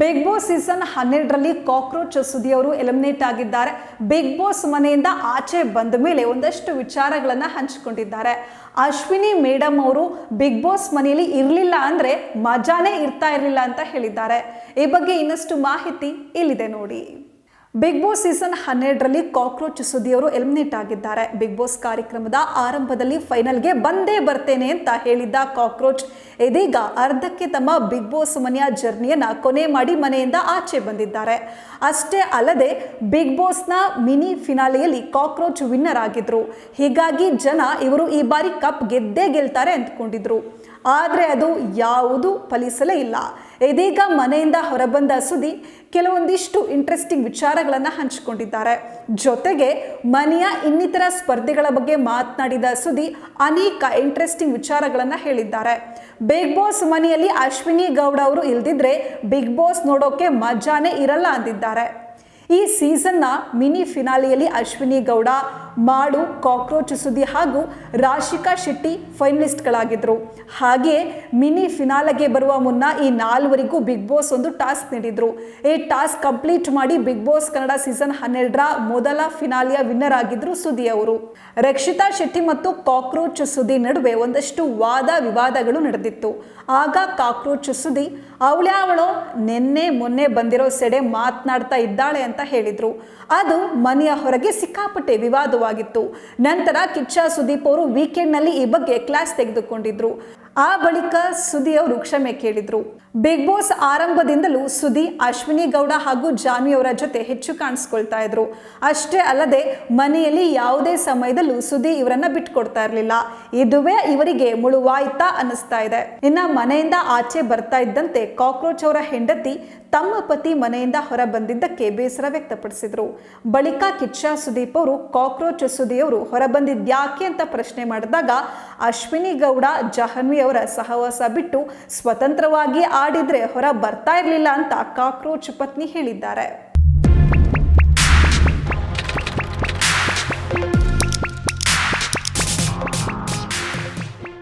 Big Boss season ಹನ್ನೆರಡರಲ್ಲಿ cockroach ಸುದಿಯವರು eliminate ಆಗಿದ್ದಾರೆ. Bigg Boss ಮನೆಯಿಂದ ಆಚೆ ಬಂದ ಮೇಲೆ ಒಂದಷ್ಟು ವಿಚಾರಗಳನ್ನು ಹಂಚಿಕೊಂಡಿದ್ದಾರೆ. ಅಶ್ವಿನಿ ಮೇಡಮ್ ಅವರು ಬಿಗ್ ಬಾಸ್ ಮನೆಯಲ್ಲಿ ಇರಲಿಲ್ಲ ಅಂದರೆ ಮಜಾನೇ ಇರ್ತಾ ಇರಲಿಲ್ಲ ಅಂತ ಹೇಳಿದ್ದಾರೆ. ಈ ಬಗ್ಗೆ ಇನ್ನಷ್ಟು ಮಾಹಿತಿ ಇಲ್ಲಿದೆ ನೋಡಿ. ಬಿಗ್ ಬಾಸ್ ಸೀಸನ್ ಹನ್ನೆರಡರಲ್ಲಿ ಕಾಕ್ರೋಚ್ ಸುದ್ದಿಯವರು ಎಲಿಮಿನೇಟ್ ಆಗಿದ್ದಾರೆ. ಬಿಗ್ ಬಾಸ್ ಕಾರ್ಯಕ್ರಮದ ಆರಂಭದಲ್ಲಿ ಫೈನಲ್ಗೆ ಬಂದೇ ಬರ್ತೇನೆ ಅಂತ ಹೇಳಿದ್ದ ಕಾಕ್ರೋಚ್, ಇದೀಗ ಅರ್ಧಕ್ಕೆ ತಮ್ಮ ಬಿಗ್ ಬಾಸ್ ಮನೆಯ ಜರ್ನಿಯನ್ನ ಕೊನೆ ಮಾಡಿ ಮನೆಯಿಂದ ಆಚೆ ಬಂದಿದ್ದಾರೆ. ಅಷ್ಟೇ ಅಲ್ಲದೆ ಬಿಗ್ ಬಾಸ್ನ ಮಿನಿ ಫಿನಾಲೆಯಲ್ಲಿ ಕಾಕ್ರೋಚ್ ವಿನ್ನರ್ ಆಗಿದ್ರು. ಹೀಗಾಗಿ ಜನ ಇವರು ಈ ಬಾರಿ ಕಪ್ ಗೆದ್ದೇ ಗೆಲ್ತಾರೆ ಅಂದ್ಕೊಂಡಿದ್ರು. ಆದರೆ ಅದು ಯಾವುದು ಫಲಿಸಲೇ ಇಲ್ಲ. ಇದೀಗ ಮನೆಯಿಂದ ಹೊರಬಂದ ಸುದಿ ಕೆಲವೊಂದಿಷ್ಟು ಇಂಟ್ರೆಸ್ಟಿಂಗ್ ವಿಚಾರಗಳನ್ನು ಹಂಚಿಕೊಂಡಿದ್ದಾರೆ. ಜೊತೆಗೆ ಮನೆಯ ಇನ್ನಿತರ ಸ್ಪರ್ಧೆಗಳ ಬಗ್ಗೆ ಮಾತನಾಡಿದ ಸುದಿ ಅನೇಕ ಇಂಟ್ರೆಸ್ಟಿಂಗ್ ವಿಚಾರಗಳನ್ನು ಹೇಳಿದ್ದಾರೆ. ಬಿಗ್ ಬಾಸ್ ಮನೆಯಲ್ಲಿ ಅಶ್ವಿನಿ ಗೌಡ ಅವರು ಇಲ್ದಿದ್ರೆ ಬಿಗ್ ಬಾಸ್ ನೋಡೋಕೆ ಮಜಾನೇ ಇರಲ್ಲ ಅಂದಿದ್ದಾರೆ. ಈ ಸೀಸನ್ನ ಮಿನಿ ಫಿನಾಲಿಯಲ್ಲಿ ಅಶ್ವಿನಿ ಗೌಡ, ಮಾಡು, ಕಾಕ್ರೋಚ್ ಸುದ್ದಿ ಹಾಗೂ ರಾಶಿಕಾ ಶೆಟ್ಟಿ ಫೈನಲಿಸ್ಟ್ಗಳಾಗಿದ್ದರು ಹಾಗೆಯೇ ಮಿನಿ ಫಿನಾಲೆಗೆ ಬರುವ ಮುನ್ನ ಈ ನಾಲ್ವರಿಗೂ ಬಿಗ್ ಬಾಸ್ ಒಂದು ಟಾಸ್ಕ್ ನೀಡಿದ್ರು. ಈ ಟಾಸ್ಕ್ ಕಂಪ್ಲೀಟ್ ಮಾಡಿ ಬಿಗ್ ಬಾಸ್ ಕನ್ನಡ ಸೀಸನ್ ಹನ್ನೆರಡರ ಮೊದಲ ಫಿನಾಲಿಯ ವಿನ್ನರ್ ಆಗಿದ್ರು ಸುದ್ದಿ ಅವರು. ರಕ್ಷಿತಾ ಶೆಟ್ಟಿ ಮತ್ತು ಕಾಕ್ರೋಚ್ ಸುದ್ದಿ ನಡುವೆ ಒಂದಷ್ಟು ವಾದ ವಿವಾದಗಳು ನಡೆದಿತ್ತು. ಆಗ ಕಾಕ್ರೋಚ್ ಸುದ್ದಿ ಅವಳು ನಿನ್ನೆ ಮೊನ್ನೆ ಬಂದಿರೋ ಸೆಡೆ ಮಾತನಾಡ್ತಾ ಇದ್ದಾಳೆ ಅಂತ ಹೇಳಿದ್ರು. ಅದು ಮನೆಯ ಹೊರಗೆ ಸಿಕ್ಕಾಪಟ್ಟೆ ವಿವಾದವಾಗಿತ್ತು. ನಂತರ ಕಿಚ್ಚ ಸುದೀಪ್ ಅವರು ವೀಕೆಂಡ್ನಲ್ಲಿ ಈ ಬಗ್ಗೆ ಕ್ಲಾಸ್ ತೆಗೆದುಕೊಂಡಿದ್ರು. ಆ ಬಳಿಕ ಸುದಿ ಅವರು ಕ್ಷಮೆ ಕೇಳಿದ್ರು. ಬಿಗ್ ಬಾಸ್ ಆರಂಭದಿಂದಲೂ ಸುದಿ, ಅಶ್ವಿನಿ ಗೌಡ ಹಾಗೂ ಜಾನ್ವಿ ಅವರ ಜೊತೆ ಹೆಚ್ಚು ಕಾಣಿಸ್ಕೊಳ್ತಾ ಇದ್ರು. ಅಷ್ಟೇ ಅಲ್ಲದೆ ಮನೆಯಲ್ಲಿ ಯಾವುದೇ ಸಮಯದಲ್ಲೂ ಸುದಿ ಇವರನ್ನ ಬಿಟ್ಕೊಡ್ತಾ ಇರಲಿಲ್ಲ. ಇದುವೇ ಇವರಿಗೆ ಮುಳುವಾಯ್ತಾ ಅನ್ನಿಸ್ತಾ ಇದೆ. ಇನ್ನ ಮನೆಯಿಂದ ಆಚೆ ಬರ್ತಾ ಇದ್ದಂತೆ ಕಾಕ್ರೋಚ್ ಅವರ ಹೆಂಡತಿ ತಮ್ಮ ಪತಿ ಮನೆಯಿಂದ ಹೊರ ಬಂದಿದ್ದಕ್ಕೆ ಬೇಸರ ವ್ಯಕ್ತಪಡಿಸಿದ್ರು. ಬಳಿಕ ಕಿಚ್ಚ ಸುದೀಪ್ ಅವರು, ಕಾಕ್ರೋಚ್ ಸುದಿಯವರು ಹೊರ ಬಂದಿದ್ಯಾಕೆ ಅಂತ ಪ್ರಶ್ನೆ ಮಾಡಿದಾಗ, ಅಶ್ವಿನಿ ಗೌಡ, ಜಾಹ್ನವಿ ಅವರ ಸಹವಾಸ ಬಿಟ್ಟು ಸ್ವತಂತ್ರವಾಗಿ ಆಡಿದ್ರೆ ಹೊರ ಬರ್ತಾ ಇರಲಿಲ್ಲ ಅಂತ ಕಾಕ್ರೋಚ್ ಪತ್ನಿ ಹೇಳಿದ್ದಾರೆ.